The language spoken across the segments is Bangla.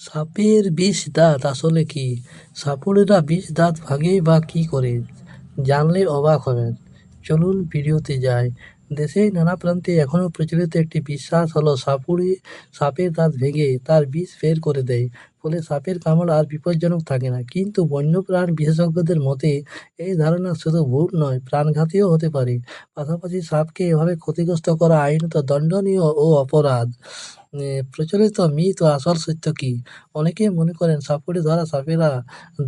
সাপের বিষ দাঁত আসলে কি? সাপুরেরা বিষ দাঁত ভাঙে বা কি করে? জানলে অবাক হবেন। চলুন ভিডিওতে যাই। দেশে নানা প্রান্তে এখনও প্রচলিত একটি বিশ্বাস হলো, সাপুড়ে সাপের দাঁত ভেঙে তার বিষ বের করে দেয়। ফলে সাপের কামড় আর বিপজ্জনক থাকে না। কিন্তু বন্যপ্রাণ বিশেষজ্ঞদের মতে, এই ধারণা শুধু ভুল নয়, প্রাণঘাতীও হতে পারে। পাশাপাশি সাপকে এভাবে ক্ষতিগ্রস্ত করা আইনত দণ্ডনীয় ও অপরাধ। প্রচলিত মিথ ও আসল সত্য কি? অনেকে মনে করেন সাপুড়ে ধরা সাপেরা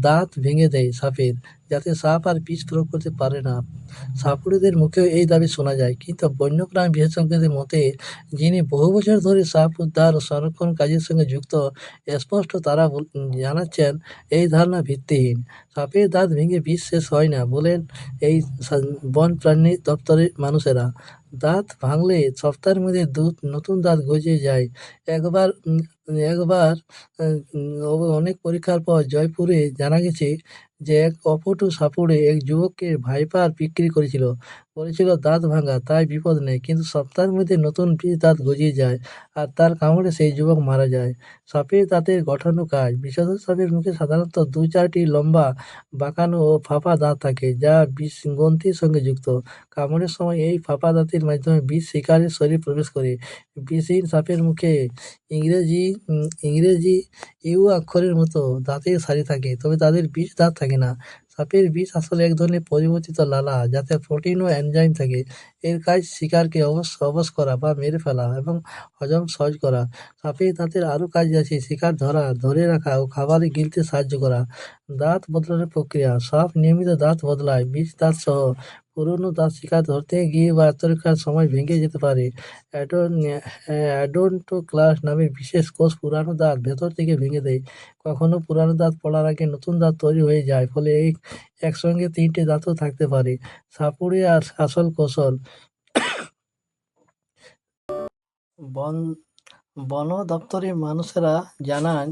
দাঁত ভেঙে দেয় সাপের, যাতে সাপ আর বিষ প্রয়োগ করতে পারে না। সাপুড়েদের মুখেও এই দাবি শোনা যায়। কিন্তু বন্যপ্রাণ বিশেষজ্ঞদের মতে, যিনি বহু বছর ধরে সাপ উদ্ধার ও সংরক্ষণ কাজের সঙ্গে যুক্ত স্পষ্ট তারা জানাচ্ছেন, এই ধারণা ভিত্তিহীন। সাপের দাঁত ভেঙে বিষ শেষ হয় না, বলেন এই বন প্রাণী দপ্তরের মানুষেরা। দাঁত ভাঙলে সপ্তাহের মধ্যে দু, নতুন দাঁত গজে যায়। একবার একবার অনেক পরীক্ষার পর জয়পুরে জানা গেছে যে এক অপটু সাপুড়ে এক যুবককে ভাইপার বিক্রি করেছিল। বলেছিল, দাঁত ভাঙা, তাই বিপদ নেই। কিন্তু সপ্তাহের মধ্যে নতুন বিষ দাঁত গজিয়ে যায় আর তার কামড়ে সেই যুবক মারা যায়। সাপের দাঁতের গঠন কাজ। বিষধর সাপের মুখে সাধারণত দু চারটি লম্বা, বাঁকানো ও ফাঁপা দাঁত থাকে, যা বিষ গ্রন্থির সঙ্গে যুক্ত। কামড়ের সময় এই ফাঁপা দাঁতের মাধ্যমে বিষ শিকারের শরীরে প্রবেশ করে। বিষহীন সাপের মুখে ইংরেজি ইংরেজি ইউ অক্ষরের মতো দাঁতের সারি থাকে, তবে তাদের বিষ দাঁত থাকে না। সাপের বিষ আসলে এক ধরনের পরিবর্তিত লালা, যাতে প্রোটিন ও এনজাইম থাকে। এর কাজ শিকারকে অবশ অবশ করা বা মেরে ফেলা এবং হজম সহজ করা। সাপের দাঁতের আরও কাজ আছে, শিকার ধরা, ধরে রাখা ও খাবারে গিলতে সাহায্য করা। দাঁত বদলানোর প্রক্রিয়া, সাপ নিয়মিত দাঁত বদলায়, বিষ দাঁত সহ পুরনো দাঁত শিকার ধরতে গিয়ে বা আত্মরক্ষার সময় ভেঙে যেতে পারে। অ্যাডন অ্যাডোন্টোক্লাস নামের বিশেষ কোষ পুরানো দাঁত ভেতর থেকে ভেঙে দেয়। কখনো পুরানো দাঁত পড়ার আগে নতুন দাঁত তৈরি হয়ে যায়, ফলে এই একসঙ্গে তিনটে দাঁতও থাকতে পারে। সাপুড়ে আর আসল কৌশল বন বন দপ্তরের মানুষেরা জানান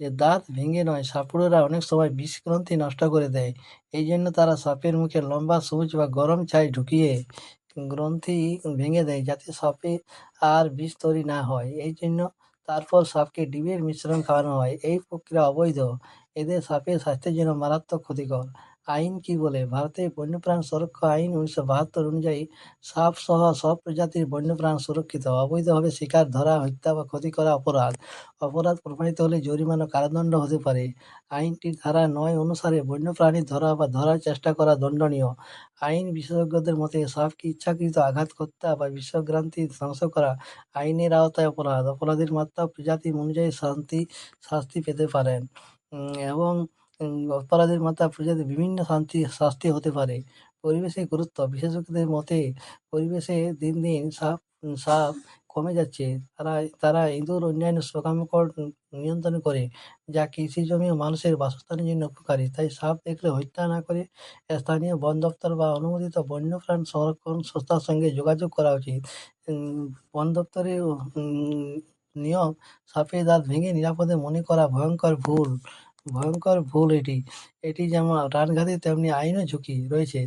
যে দাঁত ভেঙে নয়, সাপুড়েরা অনেক সময় বিষগ্রন্থি নষ্ট করে দেয়। এই জন্য তারা সাপের মুখে লম্বা সবুজ বা গরম ছাই ঢুকিয়ে গ্রন্থি ভেঙে দেয় যাতে সাপে আর বিষ তৈরি না হয়। এই জন্য তারপর সাপকে ডিমের মিশ্রণ খাওয়ানো হয়। এই প্রক্রিয়া অবৈধ। এদের সাপের স্বাস্থ্যের জন্য মারাত্মক ক্ষতিকর। আইন কি বলে? ভারতের বন্যপ্রাণ সুরক্ষা আইন উনিশশো বাহাত্তর অনুযায়ী সাপ সহ সব প্রজাতির বন্যপ্রাণ সুরক্ষিত। অবৈধভাবে শিকার, ধরা, হত্যা বা ক্ষতি করা অপরাধ। অপরাধ প্রমাণিত হলে জরিমানা কারাদণ্ড হতে পারে। আইনটির ধারা নয় অনুসারে বন্যপ্রাণী ধরা বা ধরার চেষ্টা করা দণ্ডনীয়। আইন বিশেষজ্ঞদের মতে সাপকে ইচ্ছাকৃত আঘাত করতে বা বিশ্বগ্রান্তি ধ্বংস করা আইনের আওতায় অপরাধ। অপরাধের মাত্রা প্রজাতি অনুযায়ী শান্তি, শাস্তি পেতে পারেন। এবং অপরাধের মাত্রা প্রজাতি বিভিন্ন শান্তি, শাস্তি হতে পারে। পরিবেশের গুরুত্ব, বিশেষজ্ঞদের মতে পরিবেশে দিন দিন সাপ সাপ কমে যাচ্ছে। তারা তারা ইঁদুর অন্যান্য পোকামাকড় নিয়ন্ত্রণ করে, যা কৃষি জমি ও মানুষের বাসস্থানের জন্য উপকারী। তাই সাপ দেখলে হত্যা না করে স্থানীয় বন দপ্তর বা অনুমোদিত বন্যপ্রাণ সংরক্ষণ সংস্থার সঙ্গে যোগাযোগ করা উচিত। বন দপ্তরের নিয়ম সাপের দাঁত ভেঙে নিরাপদে মনে করা ভয়ঙ্কর ভুল। ভয়ঙ্কর ভুল এটি। এটি যেমন প্রাণঘাতী তেমনি আইনও ঝুঁকি রয়েছে।